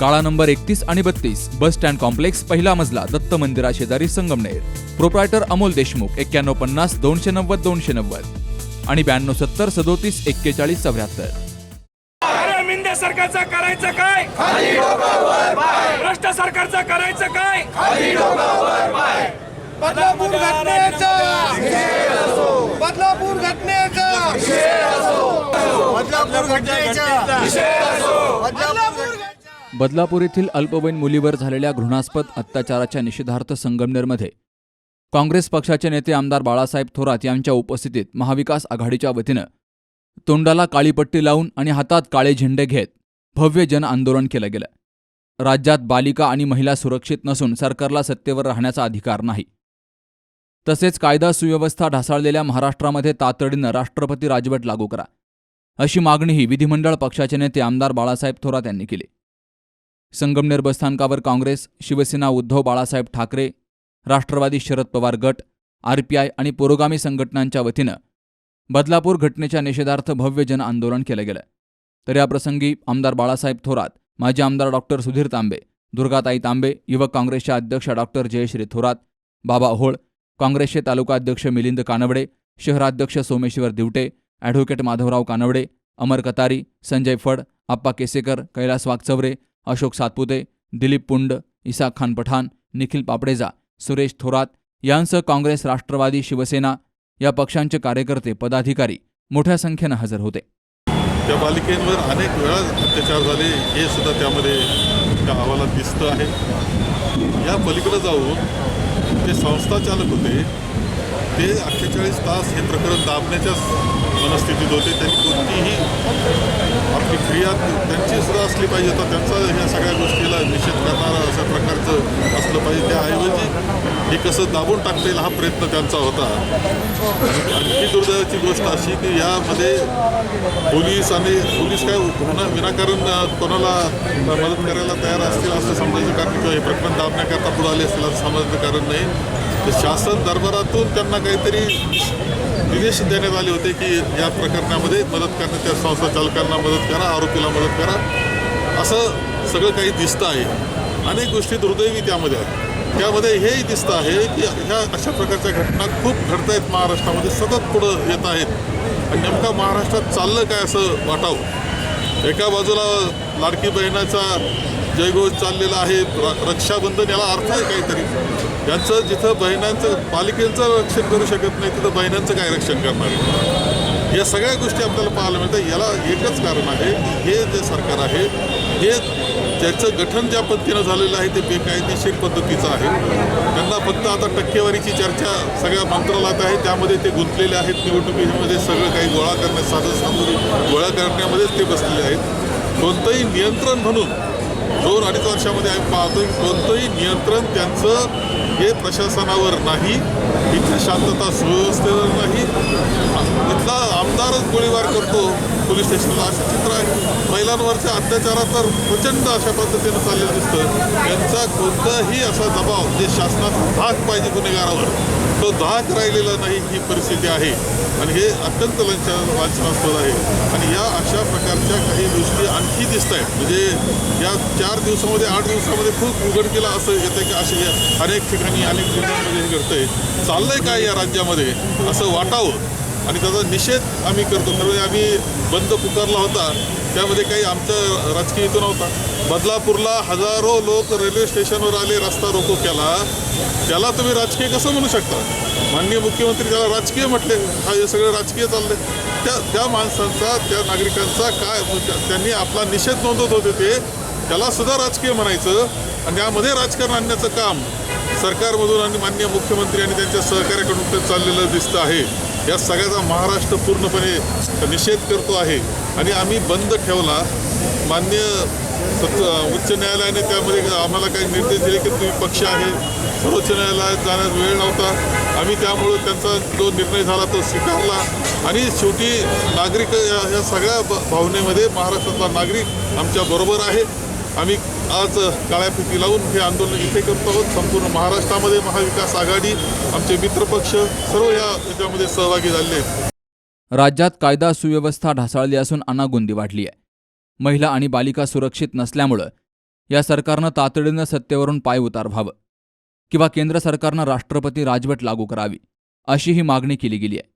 काळा नंबर एकतीस आणि बत्तीस बस स्टँड कॉम्प्लेक्स पहिला मजला दत्त मंदिरा शेजारी संगमनेर. प्रोप्रायटर अमोल देशमुख एक्क्याण्णव पन्नास दोनशे नव्वद दोनशे नव्वद. आणि ब्याण्णव सत्तर सदोतीस एक्केचाळीस चौऱ्याहत्तर. सरकारचं करायचं काय? भ्रष्ट सरकारचं करायचं काय? बदलापूर घटनेचा. बदलापूर घटनेचा. बदलापूर घटनेचा. बदलापूर येथील अल्पवयीन मुलीवर झालेल्या घृणास्पद अत्याचाराच्या निषेधार्थ संगमनेरमध्ये. काँग्रेस पक्षाचे नेते आमदार बाळासाहेब थोरात यांच्या उपस्थितीत महाविकास आघाडीच्या वतीनं तोंडाला काळीपट्टी लावून आणि हातात काळे झेंडे घेत भव्य जन आंदोलन केलं गेलं. राज्यात बालिका आणि महिला सुरक्षित नसून सरकारला सत्तेवर राहण्याचा अधिकार नाही. तसेच कायदा सुव्यवस्था ढासाळलेल्या महाराष्ट्रामध्ये तातडीनं राष्ट्रपती राजवट लागू करा. अशी मागणीही विधिमंडळ पक्षाचे नेते आमदार बाळासाहेब थोरात यांनी केली. संगमनेर बसस्थानकावर काँग्रेस शिवसेना उद्धव बाळासाहेब ठाकरे राष्ट्रवादी शरद पवार गट आरपीआय आणि पुरोगामी संघटनांच्या वतीनं बदलापूर घटनेच्या निषेधार्थ भव्य जन आंदोलन केलं गेलं. तर याप्रसंगी आमदार बाळासाहेब थोरात माजी आमदार डॉक्टर सुधीर तांबे दुर्गाताई तांबे युवक काँग्रेसच्या अध्यक्ष डॉक्टर जयश्री थोरात बाबा होळ काँग्रेसचे तालुका अध्यक्ष मिलिंद कानवडे शहराध्यक्ष सोमेश्वर दिवटे ॲडव्होकेट माधवराव कानवडे अमर कतारी संजय फड आप्पा केसेकर कैलास वागचवरे अशोक सातपुते दिलीप पुंड इसाक खान पठाण निखिल पापडेजा सुरेश थोरात यांसह काँग्रेस राष्ट्रवादी शिवसेना या पक्षांचे कार्यकर्ते पदाधिकारी मोठ्या संख्येनं हजर होते. त्या पालिकेवर अनेक वेळा अत्याचार झाले हे सुद्धा त्यामध्ये त्या अहवालात दिसतं आहे. या पलीकडे जाऊन ते संस्था चालक होते ते अठ्ठेचाळीस तास हे प्रकरण दाबण्याच्या मनस्थितीत होते. त्यांनी कोणतीही आपली क्रिया त्यांची सुद्धा असली पाहिजे तर त्यांचा ह्या सगळ्या गोष्टीला निषेध करणारा अशा प्रकारचं असलं पाहिजे. त्याऐवजी हे कसं दाबून टाकता येईल हा प्रयत्न त्यांचा होता. आणखी दुर्दैवाची गोष्ट अशी की यामध्ये पोलीस आणि पोलीस काय कोणा विनाकारण कोणाला मदत करायला तयार असतील असं समजायचं कारण किंवा हे प्रकरण दाबण्याकरता पुढे आले असतील असं समजायचं कारण नाही. तर शासन दरबारातून त्यांना काहीतरी निर्देश देण्यात आले होते की या प्रकरणामध्ये मदत करण्या त्या संस्था चालकांना मदत करा आरोपीला मदत करा. असं सगळं काही दिसतं आहे. अनेक गोष्टी दुर्दैवी त्यामध्ये आहेत. त्यामध्ये हेही दिसतं आहे की ह्या अशा प्रकारच्या घटना खूप घडत आहेत महाराष्ट्रामध्ये सतत पुढं येत आहेत. आणि नेमका महाराष्ट्रात चाललं काय असं वाटावं? एका बाजूला लाडकी बहिणाचा जयघोष चाललेला आहे र- रक्षाबंधन याला अर्थ आहे काहीतरी. यांचं जिथं बहिणांचं पालिकेचं रक्षण करू शकत नाही तिथं बहिणांचं काय रक्षण करणार आहे? या सगळ्या गोष्टी आपल्याला पाहायला मिळतात. याला एकच कारण आहे की हे जे सरकार आहे हे ज्याचं गठन ज्या पद्धतीनं झालेलं आहे ते बेकायदेशीर पद्धतीचं आहे. त्यांना फक्त आता टक्केवारीची चर्चा सगळ्या मंत्रालयात आहे. त्यामध्ये ते गुंतलेले आहेत. निवडणुकीमध्ये सगळं काही गोळा करण्यात साधन सामग्री गोळा करण्यामध्येच ते बसलेले आहेत. कोणतंही नियंत्रण म्हणून दोन अडीच वर्षामध्ये आम्ही पाहतो की कोणतंही नियंत्रण त्यांचं हे प्रशासनावर नाही इथे शांतता सुव्यवस्थेवर नाही. इथला आमदारच गोळीबार करतो पोलीस स्टेशनला असं चित्र आहे. महिलांवरच्या अत्याचारात तर प्रचंड अशा पद्धतीनं चाललेलं दिसतं. त्यांचा कोणताही असा दबाव जे शासनाचा धाक पाहिजे गुन्हेगारावर तो धाक राहिलेला नाही ही परिस्थिती आहे. आणि हे अत्यंत लंच लांछनास्पद आहे. आणि या अशा प्रकारच्या काही गोष्टी आणखी दिसत आहेत म्हणजे या चार दिवसामध्ये आठ दिवसामध्ये खूप उघडकीला असं येतं की असे अनेक ठिकाणी अनेक जिल्ह्यांमध्ये हे घडतंय. चाललंय काय या राज्यामध्ये? असं वाटावं. आणि त्याचा निषेध आम्ही करतो. त्यामुळे आम्ही बंद पुकारला होता. त्यामध्ये काही आमचा राजकीय हेतू नव्हता. बदलापूरला हजारो लोक रेल्वे स्टेशनवर आले रस्ता रोको केला. त्याला तुम्ही राजकीय कसं म्हणू शकता? माननीय मुख्यमंत्री त्याला राजकीय म्हटले. हा हे सगळं राजकीय चाललंय. त्या त्या माणसांचा त्या नागरिकांचा काय त्यांनी आपला निषेध नोंदवत होते ते. त्याला सुद्धा राजकीय म्हणायचं आणि यामध्ये राजकारण आणण्याचं काम सरकारमधून आणि मान्य मुख्यमंत्री आणि त्यांच्या सहकार्याकडून ते चाललेलं दिसतं आहे. या सगळ्याचा महाराष्ट्र पूर्णपणे निषेध करतो आहे. आणि आम्ही बंद ठेवला. मान्य सत उच्च न्यायालयाने त्यामध्ये आम्हाला काही निर्देश दिले की तुम्ही पक्ष आहे. सर्वोच्च न्यायालयात जाण्यास वेळ नव्हता. आम्ही त्यामुळं त्यांचा जो निर्णय झाला तो स्वीकारला. आणि शेवटी नागरिक या सगळ्या ब- भावनेमध्ये महाराष्ट्रातला नागरिक आमच्या बरोबर आहे. आम्ही आज काळ्या फिती लावून हे आंदोलन इथे करतो आहोत. संपूर्ण महाराष्ट्रामध्ये महाविकास आघाडी आमचे मित्रपक्ष सर्व या याच्यामध्ये सहभागी झाले. आहेत राज्यात कायदा सुव्यवस्था ढासळली असून अनागुंदी वाढली आहे. महिला आणि बालिका सुरक्षित नसल्यामुळं या सरकारनं तातडीनं सत्तेवरून पाय उतार व्हावं किंवा केंद्र सरकारनं राष्ट्रपती राजवट लागू करावी अशी ही मागणी केली गेली आहे.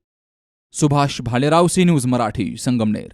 Subhash Bhalerao C news Marathi Sangamner.